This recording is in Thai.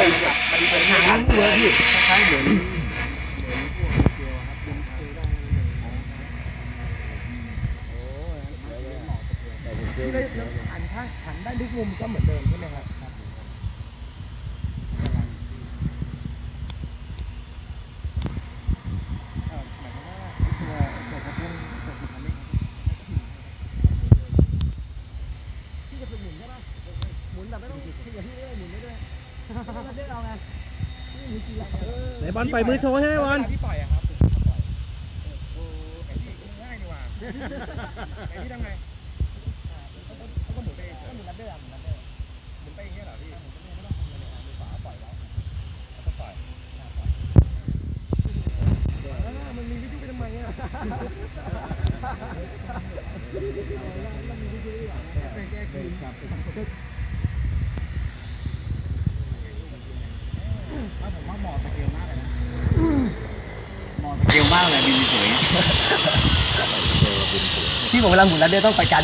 กับมันเป็นหางเวิร์กอยู่คล้ายเหมือนที่ได้หันข้างหันได้ทุกมุมก็เหมือนเดิมใช่ไหมครับครับหมายความว่าตัวตัวกระตุ้นตัวกระตุ้นที่จะหมุนใช่ไหมหมุนแบบไม่ต้องขยับที่ได้หมุนได้ด้วย ไม่ได้เอาไงนี่มีกี่อย่างไหนบอลปล่อยมือโชว์ใช่ไหมบอลที่ปล่อยอะครับโอ้ไอ้ที่ง่ายนี่หว่าไอ้ที่ทำไงเขาก็หมุนไปก็หมุนรัดเดอร์หมุนรัดเดอร์หมุนไปอย่างเงี้ยเหรอพี่หมุนไปไม่ต้องทำอะไรเลยอะมือขวาปล่อยแล้วแล้วก็ปล่อยมันมีวิธีไปทำไมอะแก้คืนครับ ผมว่าหมอสเกลมากเลยนะหมอสเกลมากเลยบินสวยที่ผมเวลาหมุนแล้วเดี๋ยวต้องไปการ